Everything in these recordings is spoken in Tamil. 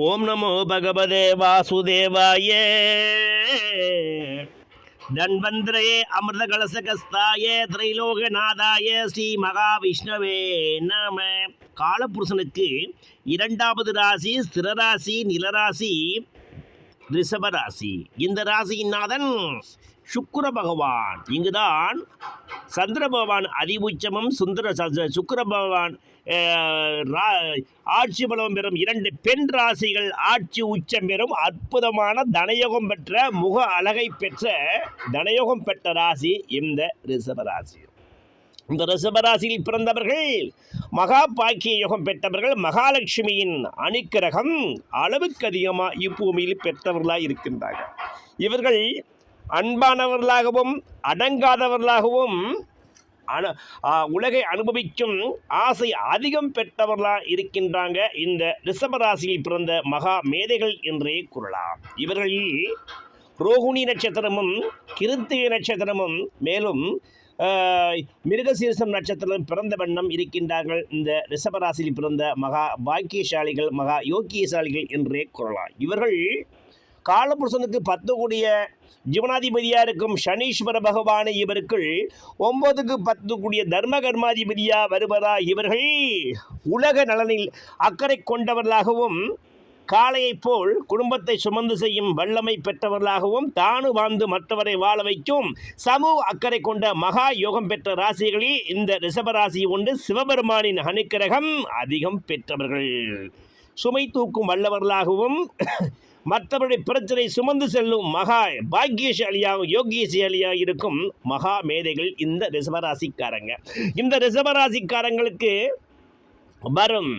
ஓம் நமோ பகவதே வாசுதேவாய. தன்வந்திரே அமிர்த கலசகஸ்தாய திரைலோகநாதாய ஸ்ரீ மகாவிஷ்ணவே நாம. காலபுருஷனுக்கு இரண்டாவது ராசி ஸ்திரராசி நிலராசி ரிஷபராசி. இந்த ராசியின் நாதன் சுக்கர பகவான். இங்குதான் சந்திர பகவான் அதிபுச்சமும் சுந்தர சுக்கர பகவான் ரா- ஆட்சி பலம் பெறும் இரண்டு பெண் ராசிகள் ஆட்சி உச்சம் பெறும். அற்புதமான தனயோகம் பெற்ற முக அழகை பெற்ற தனயோகம் பெற்ற ராசி இந்த ரிஷபராசி இந்த ரிஷபராசியில் பிறந்தவர்கள் மகா பாக்கிய யோகம் பெற்றவர்கள் மகாலட்சுமியின் அணிக்கிரகம் அளவுக்கு அதிகமாக இப்பூமியில் பெற்றவர்களாக இருக்கின்றார்கள். இவர்கள் அன்பானவர்களாகவும் அடங்காதவர்களாகவும் அன உலகை அனுபவிக்கும் ஆசை அதிகம் பெற்றவர்களாக இருக்கின்றாங்க. இந்த ரிஷபராசியில் பிறந்த மகா மேதைகள் என்றே கூறலாம். இவர்களில் ரோகிணி நட்சத்திரமும் கிருத்திகை நட்சத்திரமும் மேலும் ஆஹ், மிருகசீரிசம் நட்சத்திரம் பிறந்த வண்ணம் இருக்கின்றார்கள். இந்த ரிஷபராசியில் பிறந்த மகா பாக்கியசாலிகள் மகா யோக்கியசாலிகள் என்றே கூறலாம். இவர்கள் காலபுருஷனுக்கு பத்து கூடிய ஜீவனாதிபதியாக இருக்கும் சனீஸ்வர பகவானை இவர்கள் ஒன்பதுக்கு பத்து கூடிய தர்ம கர்மாதிபதியாக வருவதா இவர்கள்? உலக நலனில் அக்கறை கொண்டவர்களாகவும் காளையைப் போல் குடும்பத்தை சுமந்து செய்யும் வல்லமை பெற்றவர்களாகவும் தானு வாழ்ந்து மற்றவரை வாழ வைக்கும் சமூக அக்கறை கொண்ட மகா யோகம் பெற்ற ராசிகளில் இந்த ரிஷபராசி ஒன்று சிவபெருமானின் அனுக்கிரகம் அதிகம் பெற்றவர்கள். சுமை தூக்கும் வல்லவர்களாகவும் மற்றபடி பிரச்சனை சுமந்து செல்லும் மகா பாக்கியசாலியாக யோகியசாலியாக இருக்கும் மகா மேதைகள் இந்த ரிசவராசிக்காரங்க இந்த ரிஷபராசிக்காரங்களுக்கு வரும்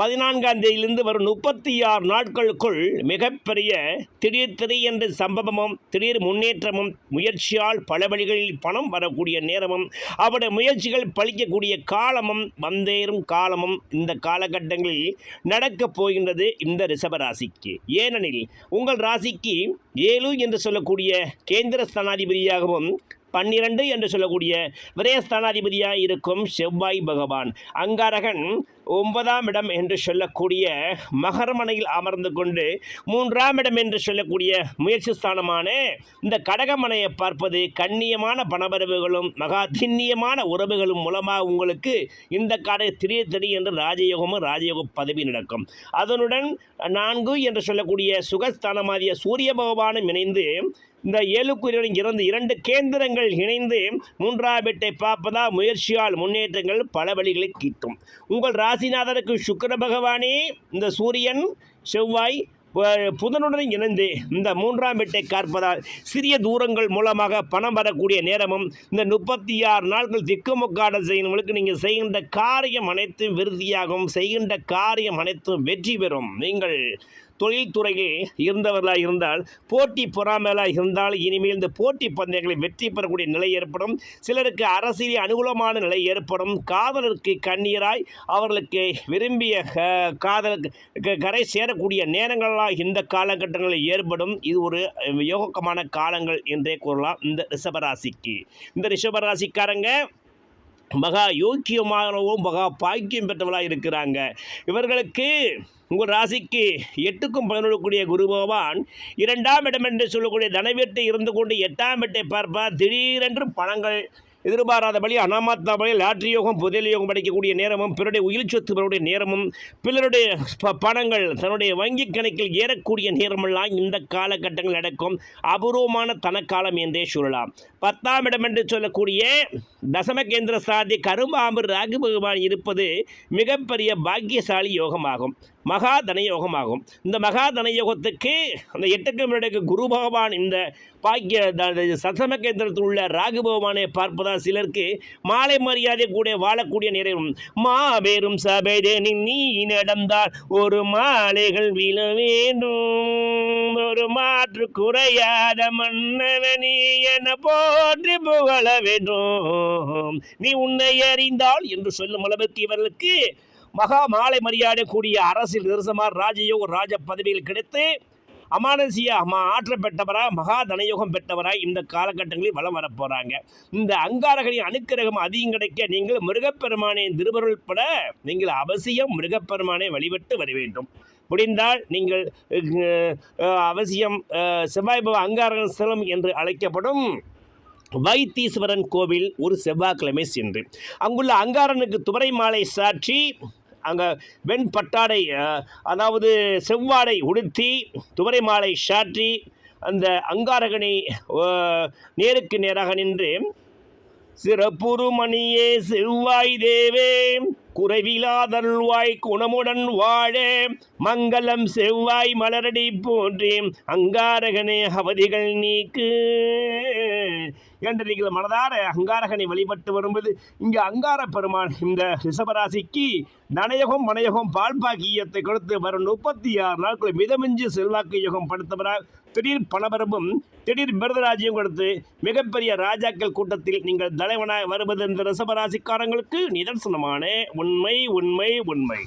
பதினான்காம் தேதியிலிருந்து வரும் முப்பத்தி ஆறு நாட்களுக்குள் மிகப்பெரிய திடீர் திடீரென்ற சம்பவமும் திடீர் முன்னேற்றமும் முயற்சியால் பல வழிகளில் பணம் வரக்கூடிய நேரமும் அவருடைய முயற்சிகள் பழிக்கக்கூடிய காலமும் வந்தேறும் காலமும் இந்த காலகட்டங்களில் நடக்கப் போகின்றது இந்த ரிஷபராசிக்கு. ஏனெனில் உங்கள் ராசிக்கு ஏழு என்று சொல்லக்கூடிய கேந்திர ஸ்தானாதிபதியாகவும் பன்னிரண்டு என்று சொல்லக்கூடிய விரயஸ்தானாதிபதியாக இருக்கும் செவ்வாய் பகவான். அங்காரகன் ஒன்பதாம் இடம் என்று சொல்லக்கூடிய மகர்மனையில் அமர்ந்து கொண்டு மூன்றாம் இடம் என்று சொல்லக்கூடிய முயற்சி ஸ்தானமான இந்த கடகமனையை பார்ப்பது கண்ணியமான பணவரவுகளும் மகா திண்ணியமான உறவுகளும் மூலமாக உங்களுக்கு இந்த கடை திடீர் திரி என்று ராஜயோகமும் ராஜயோக பதவி நடக்கும். அதனுடன் நான்கு என்று சொல்லக்கூடிய சுகஸ்தானமாதிய சூரிய பகவானும் இணைந்து இந்த ஏழுக்குறியுடன் இறந்து இரண்டு கேந்திரங்கள் இணைந்து மூன்றாம் வீட்டை பார்ப்பதா முயற்சியால் முன்னேற்றங்கள் பல வழிகளை கீட்டும் உங்கள் ராசிநாதனுக்கு சுக்கர பகவானே இந்த சூரியன் செவ்வாய் புதனுடன் இணைந்து இந்த மூன்றாம் வீட்டை காற்பதால் சிறிய தூரங்கள் மூலமாக பணம் வரக்கூடிய நேரமும் இந்த முப்பத்தி ஆறு நாட்கள் திக்குமுக்காட செய்யணுங்களுக்கு நீங்கள் செய்கின்ற காரியம் அனைத்தும் விருதியாகும் செய்கின்ற காரியம் அனைத்தும் வெற்றி பெறும். நீங்கள் தொழில்துறையில் இருந்தவர்களாக இருந்தால் போட்டி பொறாமலாக இருந்தால் இனிமேல் இந்த போட்டி பந்தயங்களை வெற்றி பெறக்கூடிய நிலை ஏற்படும். சிலருக்கு அரசியல் அனுகூலமான நிலை ஏற்படும். காதலருக்கு கண்ணீராய் அவர்களுக்கு விரும்பிய காதலுக்கு க- கரை சேரக்கூடிய நேரங்களாக இந்த காலகட்டங்களில் ஏற்படும். இது ஒரு யோகமான காலங்கள் என்றே கூறலாம். இந்த ரிஷபராசிக்கு இந்த ரிஷபராசிக்காரங்க மகா யோக்கியமானவும் மகா பாக்கியம் பெற்றவளாக இருக்கிறாங்க. இவர்களுக்கு உங்கள் ராசிக்கு எட்டுக்கும் பதினொழுக்கூடிய குரு பகவான் இரண்டாம் இடம் என்று சொல்லக்கூடிய தனவீட்டை இருந்து கொண்டு எட்டாம் வீட்டை பார்ப்பார். திடீரென்று பணங்கள் எதிர்பாராதபடி அனாமாத்தாபடி லாட்ரி யோகம் புதையல் யோகம் படிக்கக்கூடிய நேரமும் பிறருடைய உயிர் சொத்து நேரமும் பிறருடைய பணங்கள் தன்னுடைய வங்கி கணக்கில் ஏறக்கூடிய நேரமெல்லாம் இந்த காலகட்டங்கள் நடக்கும். அபூர்வமான தனக்காலம் என்றே சொல்லலாம். பத்தாம் இடம் என்று சொல்லக்கூடிய தசமகேந்திர சாதி கரும்பாம்பு ராகு பகவான் இருப்பது மிகப்பெரிய பாக்கியசாலி யோகமாகும் மகா தன யோகமாகும். இந்த மகா தன யோகத்துக்கு அந்த எட்டுக்கு குரு பகவான் இந்த பாக்கிய த- சசம கேந்திரத்தில் உள்ள ராகு பகவானை பார்ப்பதால் சிலருக்கு மாலை மரியாதை கூட வாழக்கூடிய நிறைவும் மாபெரும் சபைதனில் நீ நடந்தால் ஒரு மாலைகள் விழ வேண்டும். ஒரு மா மாற்று குறையாத மன்னவனே என போற்றி புகழ வேண்டும் நீ உன்னை அறிந்தால் என்று சொல்லும் அளவுக்கு இவர்களுக்கு மகா மாலை மரியாதை கூடிய அரசியல் நிரசமார் ராஜயோக ராஜ பதவியில் கிடைத்து அமானசிய அம்மா ஆற்றல் பெற்றவராக மகா தனயோகம் பெற்றவராக இந்த காலகட்டங்களில் வலம் வரப் போகிறாங்க இந்த அங்காரகனின் அனுக்கிரகம் அதிகம் கிடைக்க நீங்கள் முருகப்பெருமானின் திருவருள் பட நீங்கள் அவசியம் முருகப்பெருமானை வழிபட்டு வர வேண்டும். முடிந்தால் நீங்கள் அவசியம் செவ்வாய் பவ அங்காரகன் ஸ்தலம் என்று அழைக்கப்படும் வைத்தீஸ்வரன் கோவில் ஒரு செவ்வாய்க்கிழமை சென்று. அங்குள்ள அங்காரனுக்கு துவரை மாலை சாற்றி அங்கே வெண் பட்டாடை அதாவது செவ்வாடை உடுத்தி துவரை மாலை சாற்றி அந்த அங்காரகனை நேருக்கு நேராக நின்று சிறப்புருமணியே செவ்வாய் தேவே குறைவிலாதல்வாய் குணமுடன் வாழே. மங்களம் செவ்வாய் மலரடி போன்றே அங்காரகனே அவதிகள் நீக்கு. என்று நீங்கள் மனதார அங்காரகனை வழிபட்டு வரும்போது இங்கே அங்கார பெருமான் இந்த ரிஷபராசிக்கு நனயகம் மனையகம் பால்பாக்கியத்தை கொடுத்து வரும் முப்பத்தி ஆறு நாட்கள் மிதமிஞ்சி செல்வாக்கு யோகம் படுத்தவராக திடீர் பணபரமும் திடீர் மிருதராஜ்யம் கொடுத்து மிகப்பெரிய ராஜாக்கள் கூட்டத்தில் நீங்கள் தலைவனாய் வருவது இந்த ரிஷபராசிக்காரங்களுக்கு நிதர்சனமான. உண்மை உண்மை உண்மை.